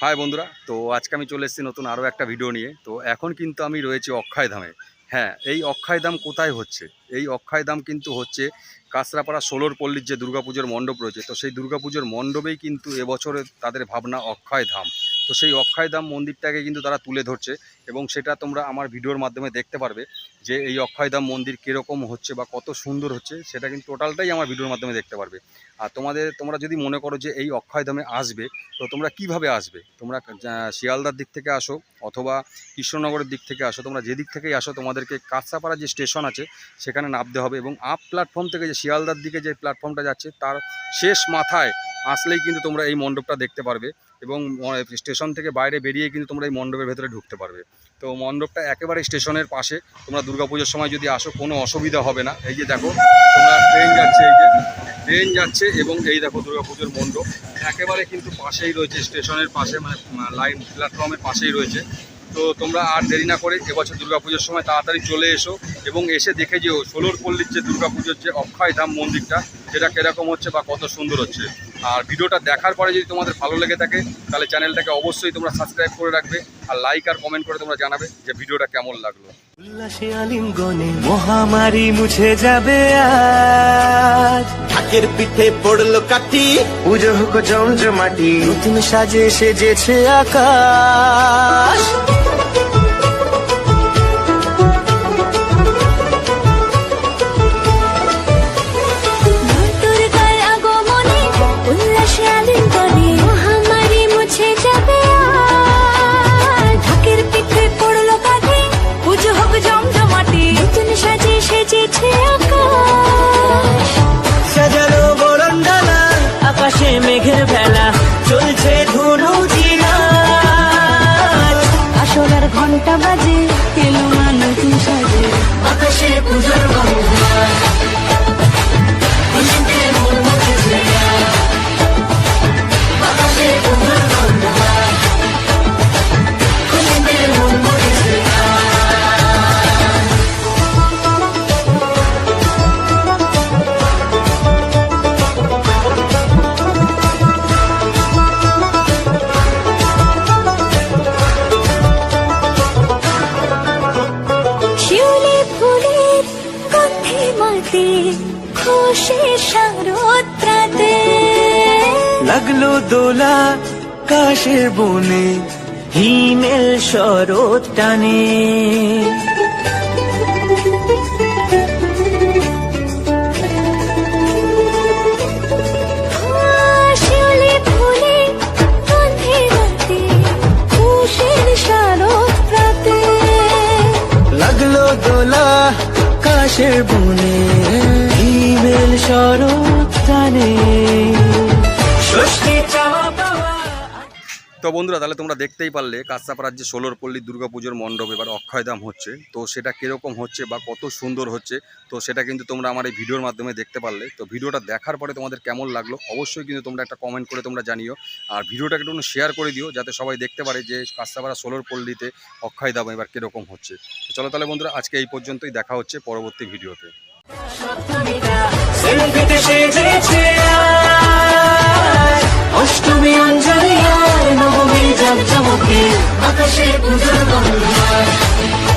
High বন্ধুরা, তো আজকে আমি চলে এসেছি নতুন আরও একটা ভিডিও নিয়ে। তো এখন কিন্তু আমি রয়েছি অক্ষয় ধামে। হ্যাঁ এই অক্ষয় ধাম কোথায় হচ্ছে? এই অক্ষয় ধাম কিন্তু হচ্ছে কাঁচরাপাড়া ষোলোর পল্লীর যে দুর্গাপুজোর মণ্ডপ রয়েছে। তো সেই দুর্গাপুজোর মণ্ডপেই কিন্তু এবছরে তাদের ভাবনা অক্ষয় ধাম। তো সেই অক্ষয় ধাম মন্দিরটাকে কিন্তু তারা তুলে ধরছে এবং সেটা তোমরা আমার ভিডিওর মাধ্যমে দেখতে পারবে যে এই অক্ষয়ধাম মন্দির কীরকম হচ্ছে বা কত সুন্দর হচ্ছে, সেটা কিন্তু টোটালটাই আমার ভিডিওর মাধ্যমে দেখতে পারবে। আর তোমাদের, তোমরা যদি মনে করো যে এই অক্ষয়ধামে আসবে, তো তোমরা কীভাবে আসবে? তোমরা শিয়ালদার দিক থেকে আসো অথবা কৃষ্ণনগরের দিক থেকে আসো, তোমরা যে দিক থেকেই আসো, তোমাদেরকে কাঁচরাপাড়া যে স্টেশন আছে, সেখানে নামতে হবে এবং আপ প্ল্যাটফর্ম থেকে যে শিয়ালদার দিকে যে প্ল্যাটফর্মটা যাচ্ছে, তার শেষ মাথায় আসলেই কিন্তু তোমরা এই মণ্ডপটা দেখতে পারবে। এবং স্টেশন থেকে বাইরে বেরিয়ে কিন্তু তোমরা এই মণ্ডপের ভেতরে ঢুকতে পারবে। তো মণ্ডপটা একেবারে স্টেশনের পাশে। তোমরা দুর্গাপুজোর সময় যদি আসো, কোনো অসুবিধা হবে না। এই যে দেখো, তোমরা ট্রেন যাচ্ছে, এই যে, ট্রেন যাচ্ছে এবং এই দেখো দুর্গাপুজোর মণ্ডপ। একেবারে কিন্তু পাশেই রয়েছে, স্টেশনের পাশে মানে লাইন, প্ল্যাটফর্মের পাশেই রয়েছে। তো তোমরা আর দেরি না করে এবছর দুর্গাপুজোর সময় তাড়াতাড়ি চলে এসো এবং এসে দেখে যেও ষোলোর পল্লীর যে দুর্গাপুজোর যে অক্ষয় ধাম মন্দিরটা, সেটা কীরকম হচ্ছে বা কত সুন্দর হচ্ছে। আর ভিডিওটা দেখার পরে যদি তোমাদের ভালো লেগে থাকে তাহলে চ্যানেলটাকে অবশ্যই তোমরা সাবস্ক্রাইব করে রাখবে আর লাইক আর কমেন্ট করে তোমরা জানাবে যে ভিডিওটা কেমন লাগল। উল্লাসে মহামারী মুছে যাবে আজ। ঢাকের পিঠে পড়ল কাঠি। পুজো হোক জমজমাটি নতুন সাজে সেজেছে আকাশ। উল্লাসে মাতে খুশি শারদ্রাতে লাগল দোলা কাশের বনে হিমেল শরৎ টানে। কাশের বনে হিমেল শরৎ টানে। ষষ্ঠী তো বন্ধুরা, তাহলে তোমরা দেখতেই পারলে কাঁচরাপাড়ার যে ষোলোর পল্লী দুর্গাপুজোর মণ্ডপ এবার অক্ষয়ধাম হচ্ছে। তো সেটা কীরকম হচ্ছে বা কত সুন্দর হচ্ছে, তো সেটা কিন্তু তোমরা আমার এই ভিডিওর মাধ্যমে দেখতে পারলে। তো ভিডিওটা দেখার পরে তোমাদের কেমন লাগল, অবশ্যই কিন্তু তোমরা একটা কমেন্ট করে তোমরা জানিও। আর ভিডিওটাকে একটু শেয়ার করে দিও, যাতে সবাই দেখতে পারে যে কাঁচরাপাড়া ষোলোর পল্লীতে অক্ষয়ধাম এবার কীরকম হচ্ছে। চলো তাহলে বন্ধুরা, আজকে এই পর্যন্তই দেখা হচ্ছে পরবর্তী ভিডিওতে। মুখে আকাশে পুজোর বাংলায়